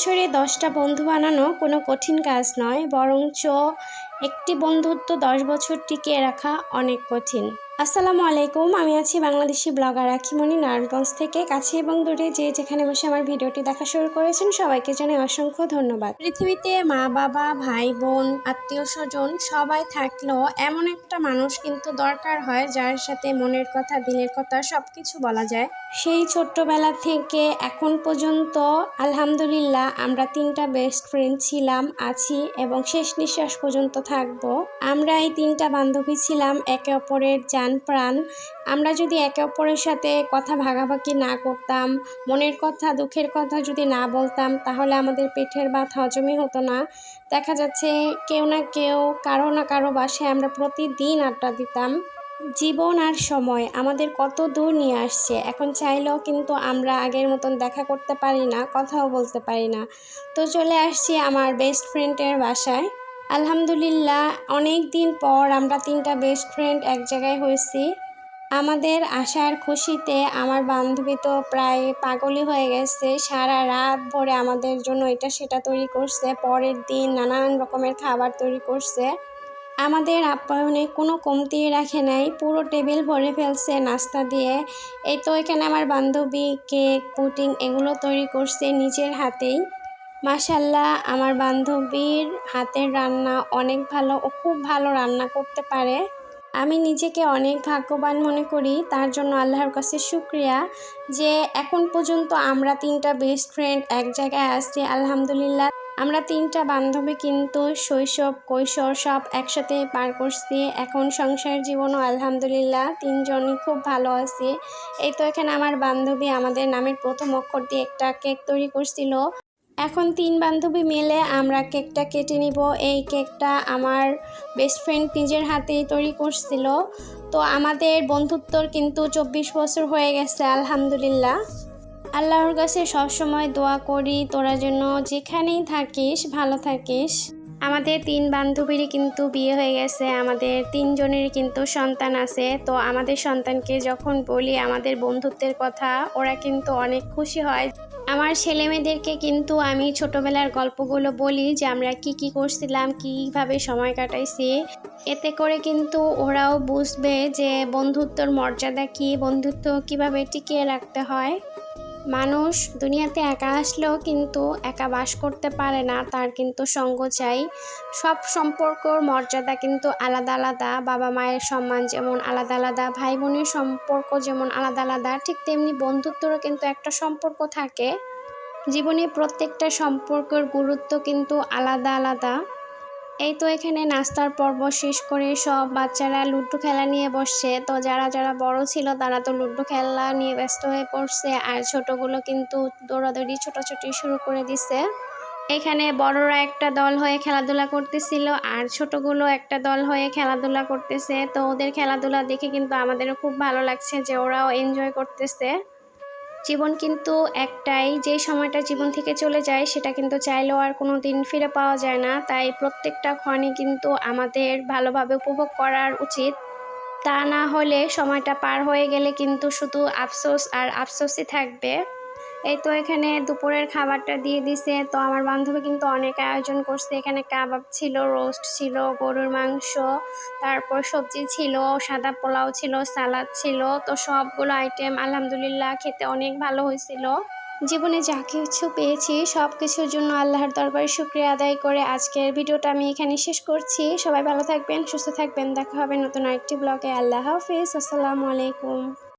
বছরে দশটা বন্ধু বানানো কোনো কঠিন কাজ নয়, বরঞ্চ একটি বন্ধুত্ব দশ বছর টিকিয়ে রাখা অনেক কঠিন। আসসালামু আলাইকুম, আমি আছি বাংলাদেশি ব্লগার রাখিমণি নারায়ণগঞ্জ থেকে কাছে এবং দূরে যে যেখানে বসে আমার ভিডিওটি দেখা শুরু করেছেন, সবাইকে জানাই অসংখ্য ধন্যবাদ। পৃথিবীতে মা, বাবা, ভাই, বোন, আত্মীয়, স্বজন সবাই থাকলেও এমন একটা মানুষ কিন্তু দরকার হয় যার সাথে মনের কথা, দিলের কথা সব কিছু বলা যায়। সেই ছোট্টবেলা থেকে এখন পর্যন্ত আলহামদুলিল্লাহ আমরা তিনটা বেস্ট ফ্রেন্ড ছিলাম, আছি এবং শেষ নিঃশ্বাস পর্যন্ত থাকব। আমরা এই তিনটা বান্ধবী ছিলাম একে অপরের জান প্রাণ আমরা যদি একে অপরের সাথে কথা ভাগাভাগি না করতাম, মনের কথা, দুঃখের কথা যদি না বলতাম, তাহলে আমাদের পেটের ভাত হজমই হতো না। দেখা যাচ্ছে কেউ না কেউ, কারও না কারও বাসায় আমরা প্রতিদিন আড্ডা দিতাম। জীবন আর সময় আমাদের কত দূর নিয়ে আসছে, এখন চাইলেও কিন্তু আমরা আগের মতন দেখা করতে পারি না, কথাও বলতে পারি না। তো চলে আসছি আমার বেস্ট ফ্রেন্ডের বাসায়। আলহামদুলিল্লাহ, অনেক দিন পর আমরা তিনটা বেস্ট ফ্রেন্ড এক জায়গায় হয়েছি। আমাদের আসার খুশিতে আমার বান্ধবী তো প্রায় পাগলই হয়ে গেছে, সারা রাত ভরে আমাদের জন্য এটা সেটা তৈরি করছে, পরের দিন নানান রকমের খাবার তৈরি করছে। আমাদের আপ্যায়নে কোনো কমতি রাখে নাই, পুরো টেবিল ভরে ফেলছে নাস্তা দিয়ে। এই তো এখানে আমার বান্ধবী, কেক পুটিং এগুলো তৈরি করছে নিজের হাতেই। মাসাল্লাহ আমার বান্ধবীর হাতের রান্না অনেক ভালো ও খুব ভালো রান্না করতে পারে। আমি নিজেকে অনেক ভাগ্যবান মনে করি, তার জন্য আল্লাহর কাছে শুক্রিয়া যে এখন পর্যন্ত আমরা তিনটা বেস্ট ফ্রেন্ড এক জায়গায় আসছি আলহামদুলিল্লাহ। আমরা তিনটা বান্ধবী কিন্তু শৈশব, কৈশোর সব একসাথে পার করছি, এখন সংসার জীবনও আলহামদুলিল্লাহ তিনজনই খুব ভালো আছি। এই তো এখানে আমার বান্ধবী আমাদের নামের প্রথম অক্ষর দিয়ে একটা কেক তৈরি করছিল। এখন তিন বান্ধবী মিলে আমরা কেকটা কেটে নিব। এই কেকটা আমার বেস্ট ফ্রেন্ড নিজের হাতেই তৈরি করছিল। তো আমাদের বন্ধুত্বর কিন্তু চব্বিশ বছর হয়ে গেছে, আলহামদুলিল্লাহ। আল্লাহর কাছে সবসময় দোয়া করি, তোরা যেন যেখানেই থাকিস, ভালো থাকিস। আমাদের তিন বান্ধবীরই কিন্তু বিয়ে হয়ে গেছে, আমাদের তিনজনেরই কিন্তু সন্তান আছে। তো আমাদের সন্তানকে যখন বলি আমাদের বন্ধুত্বের কথা, ওরা কিন্তু অনেক খুশি হয়। আমার ছেলে মেয়েদেরকে কিন্তু আমি ছোটবেলার গল্পগুলো বলি যে আমরা কি কি করছিলাম, কীভাবে সময় কাটাইছি। এতে করে কিন্তু ওরাও বুঝবে যে বন্ধুত্বর মর্যাদা কী, বন্ধুত্ব কীভাবে টিকিয়ে রাখতে হয়। মানুষ দুনিয়াতে একা আসলেও কিন্তু একা বাস করতে পারে না, তার কিন্তু সঙ্গ চাই। সব সম্পর্কর মর্যাদা কিন্তু আলাদা আলাদা, বাবা মায়ের সম্মান যেমন আলাদা আলাদা ভাই বোনের সম্পর্ক যেমন আলাদা আলাদা, ঠিক তেমনি বন্ধুত্বরও কিন্তু একটা সম্পর্ক থাকে। জীবনে প্রত্যেকটা সম্পর্কের গুরুত্ব কিন্তু আলাদা আলাদা। এই তো এখানে নাস্তার পর্ব শেষ করে সব বাচ্চারা লুডো খেলা নিয়ে বসছে। তো যারা যারা বড় ছিল তারা তো লুডো খেলা নিয়ে ব্যস্ত হয়ে পড়ছে আর ছোটগুলো কিন্তু দৌড়াদৌড়ি ছোটাছুটি শুরু করে দিছে। এখানে বড়রা একটা দল হয়ে খেলাধুলা করতেছিল আর ছোটগুলো একটা দল হয়ে খেলাধুলা করতেছে। তো ওদের খেলাধুলা দেখে কিন্তু আমাদেরও খুব ভালো লাগছে যে ওরাও এনজয় করতেছে। জীবন কিন্তু একটাই, যে সময়টা জীবন থেকে চলে যায় সেটা কিন্তু চাইলেও আর কোনো দিন ফিরে পাওয়া যায় না। তাই প্রত্যেকটা ক্ষণই কিন্তু আমাদের ভালোভাবে উপভোগ করার উচিত। তা না হলে সময়টা পার হয়ে গেলে কিন্তু শুধু আফসোস আর আফসোসই থাকবে। এই তো এখানে দুপুরের খাবারটা দিয়ে দিছে। তো আমার বান্ধবী কিন্তু অনেক আয়োজন করছে। এখানে কাবাব ছিল, রোস্ট ছিল, গরুর মাংস, তারপর সবজি ছিল, সাদা পোলাও ছিল, সালাদ ছিল। তো সবগুলো আইটেম আলহামদুলিল্লাহ খেতে অনেক ভালো হয়েছিল। জীবনে যা কিছু পেয়েছি সব কিছুর জন্য আল্লাহর দরবারে শুক্রিয়া আদায় করে আজকের ভিডিওটা আমি এখানে শেষ করছি। সবাই ভালো থাকবেন, সুস্থ থাকবেন। দেখা হবে নতুন আরেকটি ব্লগে আল্লাহ হাফিজ। আসসালামু আলাইকুম।